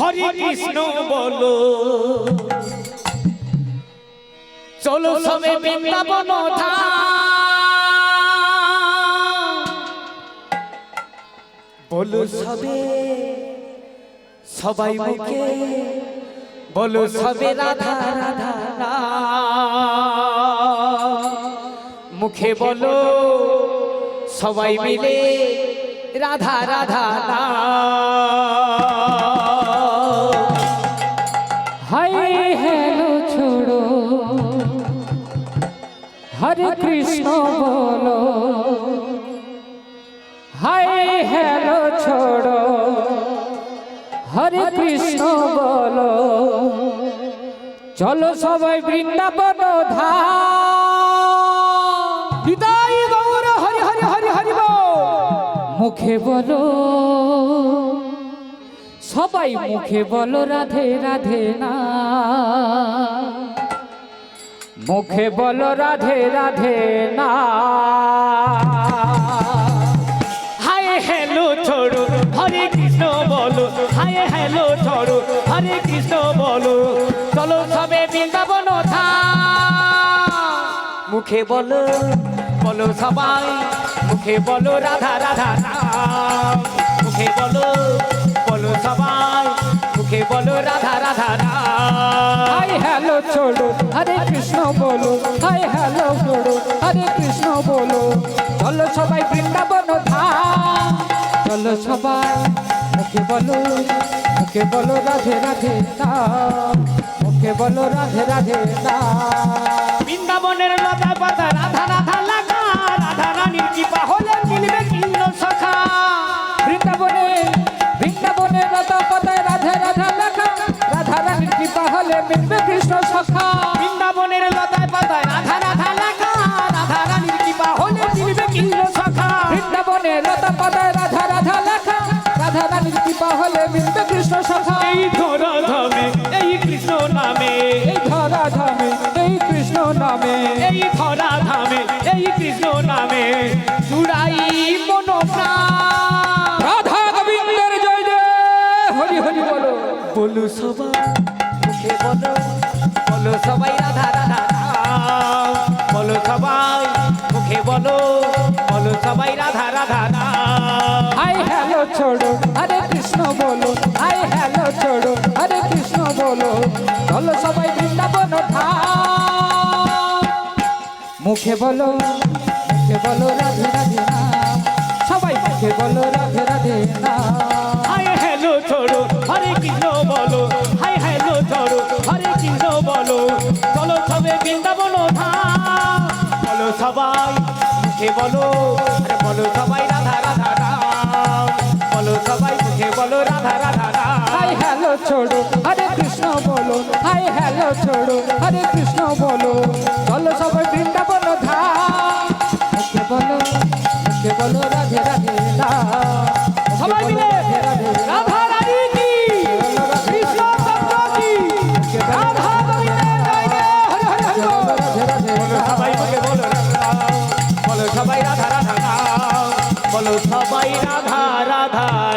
হরে কৃষ্ণ বলো। চলো সবে বৃন্দাবন। বলো সবে সবাই মুখে। বলো সবে রাধা রাধা মুখে বলো সবাই মিলে রাধা। রাধা। হরে কৃষ্ণ বলো। হাই হ্যালো ছোড়ো। হরে কৃষ্ণ বলো। চলো সবাই বৃন্দাবন বিদায় গৌর হরি হরি হরি হরি। মুখে বলো। সবাই মুখে বলো রাধে রাধে না মুখে বলো রাধে রাধে না। হায় হ্যালো ছোড়ো, হরে কৃষ্ণ বলো, হায় হ্যালো ছোড়ো, হরে কৃষ্ণ বলো। চলো সবে বৃন্দাবন। মুখে বলো বলো সবাই, মুখে বলো রাধা রাধা মুখে বলো বলো সবাই, মুখে বলো রাধা রাধা হাই হ্যালো হরে কৃষ্ণ বলো। হাই হ্যালো ছোড়ো হরে কৃষ্ণ বলো। চলো সবাই বৃন্দাবন ধাম। চলো সবাই মুখে বলো মুখে বলো রাধে রাধে নাম মুখে বলো রাধে রাধে নাম বৃন্দাবনের লতা পাতা রাধা রাধা লাগা রাধা রানীর কৃপা হলে মিলবে কিন্ন সখা। বৃন্দাবনে বৃন্দাবনে লতা পাতায় রাধা রাধা লেখা রাধা রানীর কৃপা হলে মিলবে কৃষ্ণ সখা। বৃন্দাবনের লতায় পাতায় রাধা রাধা লাগা রাধা রানীর কৃপা হলে মিলবে কিন্ন সখা। বৃন্দাবনে লতা পাতায় রাধা রাধা লেখা রাধা রানীর কৃপা হলে মিলবে কৃষ্ণ সখা। এই ধরা ধামে এই কৃষ্ণ নামে। এই ধরা ধামে এই কৃষ্ণ নামে। এই ধরা ধামে এই কৃষ্ণ নামে। চুড়াই মনোপ্রাণ। রাধা গোবিন্দের জয় জয়। হরি হরি বলো। বলো সবাই মুখে বলো। বলো সবাই রাধা রাধা। বলো সবাই মুখে বলো বলো সবাই রাধা রাধা। হাই হ্যালো ছোড়ো হরে কৃষ্ণ বলো, হাই হ্যালো ছোড়ো হরে কৃষ্ণ বলো চলো সবাই বৃন্দাবন মুখে বলো মুখে বলো রাধে রাধে সবাই মুখে বলো রাধে রাধে নাম মুখে বলো বলো সবাই রাধা রাধা রাম। বলো সবাই মুখে বলো, রাধা রাধা রাম। হাই হ্যালো ছোড়ো, হরে কৃষ্ণ বলো। হাই হ্যালো ছোড়ো, হরে কৃষ্ণ বলো। চলো সবাই বৃন্দাবন ধাম। মুখে বলো মুখে বলো রাধে রাধে রাম। বলো সবাই রাধা রাধা।